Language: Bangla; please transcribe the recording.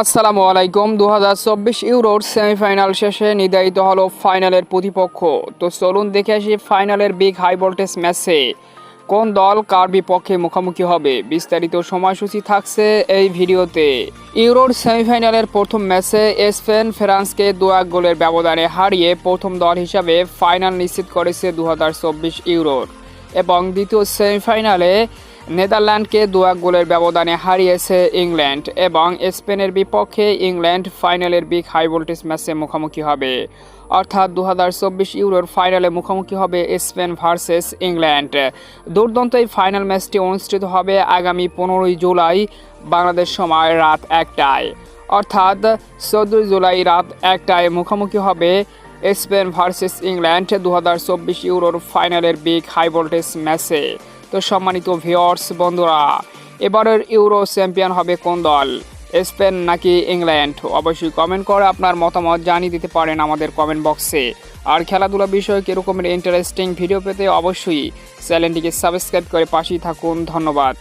আসসালামু আলাইকুম। দুহাজার চব্বিশ ইউরোর সেমিফাইনাল শেষে নির্ধারিত হলো ফাইনালের প্রতিপক্ষ। তো চলুন দেখে আসি ফাইনালের বিগ হাই ভোল্টেজ ম্যাচে। কোন দল কার বিপক্ষে মুখোমুখি হবে? বিস্তারিত সময়সূচি থাকছে এই ভিডিওতে। ইউরোর সেমিফাইনালের প্রথম ম্যাচে স্পেন ফ্রান্সকে দু এক গোলের ব্যবধানে হারিয়ে প্রথম দল হিসাবে ফাইনাল নিশ্চিত করেছে দু ইউরোর। এবং দ্বিতীয় সেমিফাইনালে নেদারল্যান্ডকে দু এক গোলের ব্যবধানে হারিয়েছে ইংল্যান্ড এবং স্পেনের বিপক্ষে ইংল্যান্ড ফাইনালের বিগ হাই ভোল্টেজ ম্যাচে মুখোমুখি হবে। অর্থাৎ দু হাজার চব্বিশ ইউরোর ফাইনালে মুখোমুখি হবে স্পেন ভার্সেস ইংল্যান্ড। দুর্দান্ত এই ফাইনাল ম্যাচটি অনুষ্ঠিত হবে আগামী পনেরোই জুলাই, বাংলাদেশ সময় রাত একটায়। অর্থাৎ চোদ্দোই জুলাই রাত একটায় মুখোমুখি হবে স্পেন ভার্সেস ইংল্যান্ড দু হাজার চব্বিশ ইউরোর ফাইনালের বিগ হাই ভোল্টেজ ম্যাচে। তো সম্মানিত ভিওর্স বন্ধুরা, এবারের ইউরো চ্যাম্পিয়ন হবে কোন দল? স্পেন নাকি ইংল্যান্ড? অবশ্যই কমেন্ট করে আপনার মতামত জানিয়ে দিতে পারেন আমাদের কমেন্ট বক্সে আর খেলাধুলা বিষয়ে কীরকমের ইন্টারেস্টিং ভিডিও পেতে অবশ্যই চ্যানেলটিকে সাবস্ক্রাইব করে পাশেই থাকুন। ধন্যবাদ।